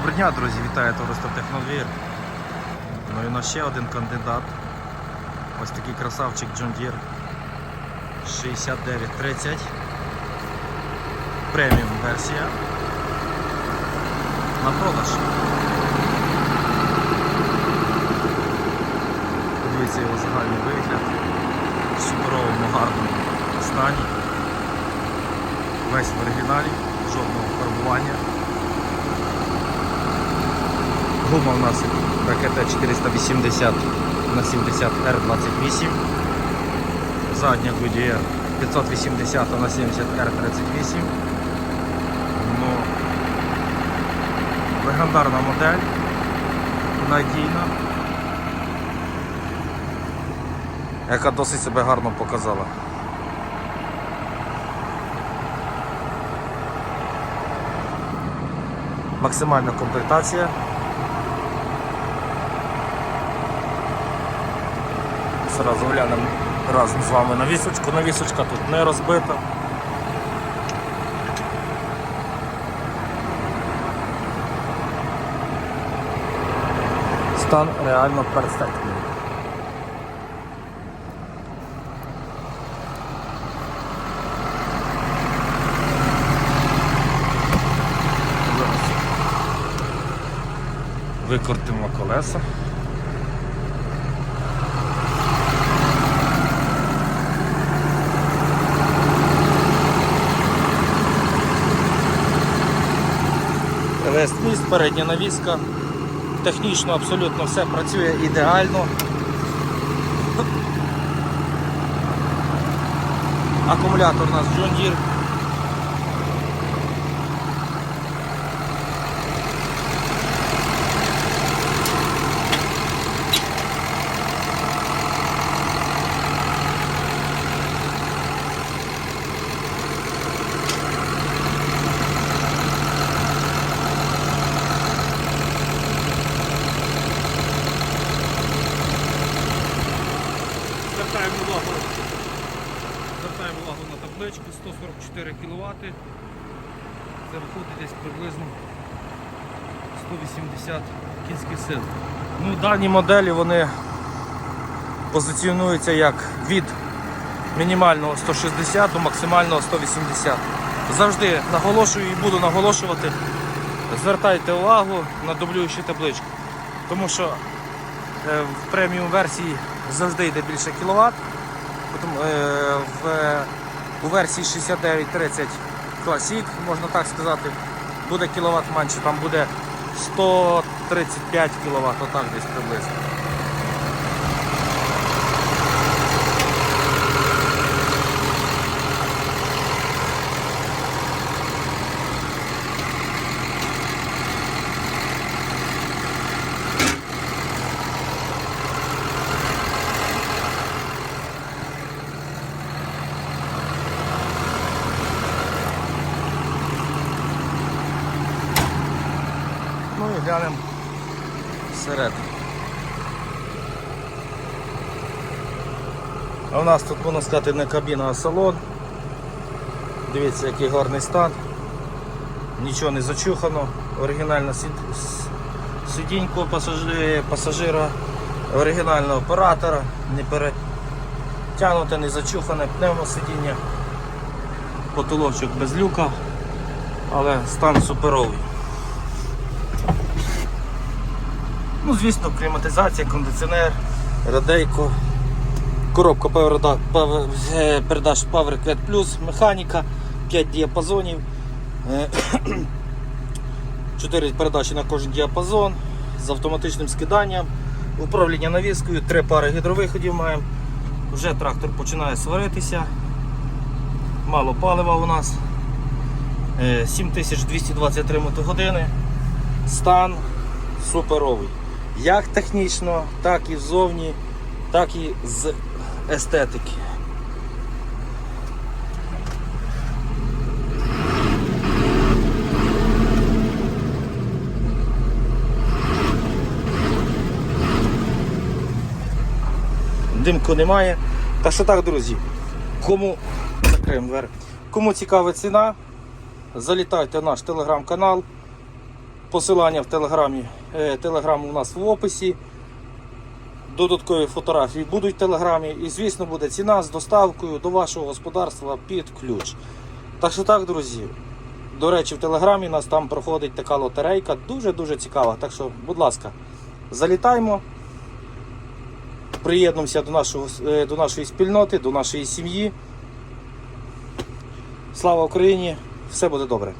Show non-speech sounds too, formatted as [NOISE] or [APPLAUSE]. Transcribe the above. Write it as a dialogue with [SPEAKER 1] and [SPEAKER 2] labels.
[SPEAKER 1] Доброго дня, друзі, вітаю товариство Технодвір. Ну і у нас ще один кандидат. Ось такий красавчик John Deere 6930. Преміум версія. На продаж. Подивіться його загальний вигляд. В суперовому гарному стані. Весь в оригіналі, жодного фарбування. Гума у нас ПКТ 480 на 70 R28. Задня Goodyear 580 на 70 R38. Ну, легендарна модель, надійна, яка досить себе гарно показала. Максимальна комплектація. Зразу глянемо разом з вами на вісочку. Навісочка тут не розбита. Стан реально перфектний. Зараз Викрутимо колеса. Весь міст, передня навіска. Технічно абсолютно все працює ідеально. Акумулятор у нас John Deere.
[SPEAKER 2] Звертаємо увагу, звертаємо увагу на табличку 144 кВт. Це виходить десь приблизно 180 кінських сил.
[SPEAKER 1] Ну, дані моделі вони позиціонуються як від мінімального 160 до максимального 180. Завжди наголошую і буду наголошувати. Звертайте увагу на дублюючу табличку. Тому що е, в преміум версії завжди йде більше кіловат. Е, в, у версії 6930 Classic, можна так сказати, буде кіловат менше, там буде 135 кВт, отак десь приблизно. Глянемо всередину. А у нас тут, можна сказати, не кабіна, а салон. Дивіться, який гарний стан. Нічого не зачухано. С- сидінько пасажира, оригінального оператора, не перетягнуте, не зачухане, пневмосидіння, потолочок без люка, але стан суперовий. Ну, звісно, кліматизація, кондиціонер, радейко, коробка е, передач PowerQuet Plus, механіка, 5 діапазонів, [CLEARS THROAT] 4 передачі на кожен діапазон з автоматичним скиданням, управління навіскою, 3 пари гідровиходів маємо. Вже трактор починає сваритися. Мало палива у нас. Е, 7223 мотогодини. Стан суперовий. Як технічно, так і ззовні, так і з естетики. Димку немає. Та що так, друзі, кому закриємо двері. Кому цікава ціна, залітайте в наш телеграм-канал. Посилання в телеграмі. Е, Телеграм у нас в описі. Додаткові фотографії будуть в телеграмі. І, звісно, буде ціна з доставкою до вашого господарства під ключ. Так що так, друзі. До речі, в телеграмі нас там проходить така лотерейка, дуже-дуже цікава. Так що, будь ласка, залітаємо, приєднуємося до, нашого, е, до нашої спільноти, до нашої сім'ї. Слава Україні! Все буде добре.